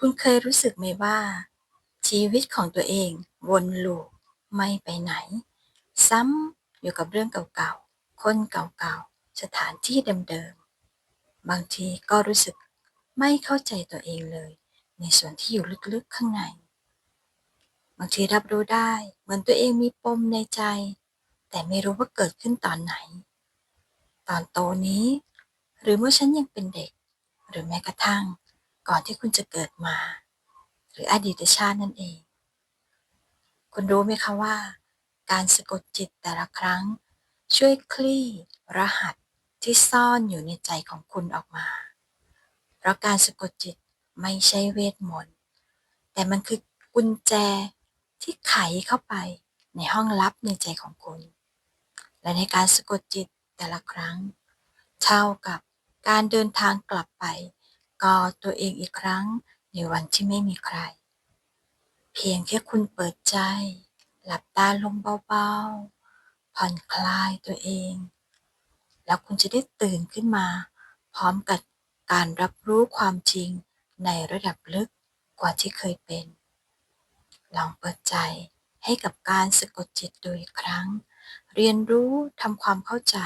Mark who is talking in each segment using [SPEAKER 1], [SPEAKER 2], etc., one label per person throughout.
[SPEAKER 1] คุณเคยรู้สึกไหมว่า ชีวิตของตัวเองวนลูปไม่ไปไหน ซ้ำอยู่กับเรื่องเก่าๆ คนเก่าๆ สถานที่เดิมๆ บางทีก็รู้สึกไม่เข้าใจตัวเองเลย ในส่วนที่อยู่ลึกๆข้างใน บางทีรับรู้ได้เหมือนตัวเองมีปมในใจ แต่ไม่รู้ว่าเกิดขึ้นตอนไหน ตอนโตนี้ หรือเมื่อฉันยังเป็นเด็ก หรือแม้กระทั่ง ก่อนที่คุณจะเกิดมา หรืออดีตชาตินั่นเอง คุณรู้ไหมคะว่า การสะกดจิตแต่ละครั้ง ช่วยคลี่รหัสที่ซ่อนอยู่ในใจของคุณออกมา เพราะการสะกดจิตไม่ใช่เวทมนต์ แต่มันคือกุญแจที่ไขเข้าไปในห้องลับในใจของคุณ และในการสะกดจิตแต่ละครั้ง เท่ากับการเดินทางกลับไป กอดตัวเองอีกครั้งในวันที่ไม่มีใคร เพียงแค่คุณเปิดใจ หลับตาลงเบาๆ ผ่อนคลายตัวเอง แล้วคุณจะได้ตื่นขึ้นมา พร้อมกับการรับรู้ความจริงในระดับลึกกว่าที่เคยเป็น ลองเปิดใจให้กับการสะกดจิตดูอีกครั้ง เรียนรู้ทำความเข้าใจ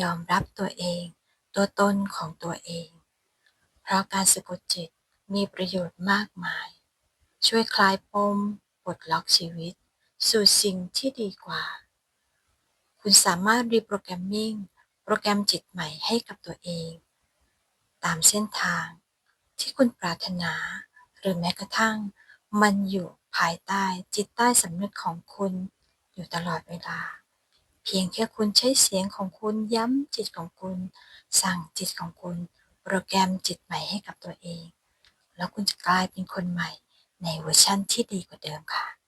[SPEAKER 1] ยอมรับตัวเอง ตัวตนของตัวเอง ราะการสะกดจิตมีประโยชน์มากมาย ช่วยคลายปมปลดล็อกชีวิต สู่สิ่งที่ดีกว่า คุณสามารถรีโปรแกรมมิ่งโปรแกรมจิตใหม่ให้กับตัวเอง ตามเส้นทางที่คุณปรารถนา หรือแม้กระทั่ง มันอยู่ภายใต้จิตใต้สำนึกของคุณอยู่ตลอดเวลา เพียงแค่คุณใช้เสียงของคุณย้ำจิตของคุณ สั่งจิตของคุณ โปรแกรมจิตใหม่ให้กับตัวเอง แล้วคุณจะกลายเป็นคนใหม่ในเวอร์ชั่นที่ดีกว่าเดิมค่ะ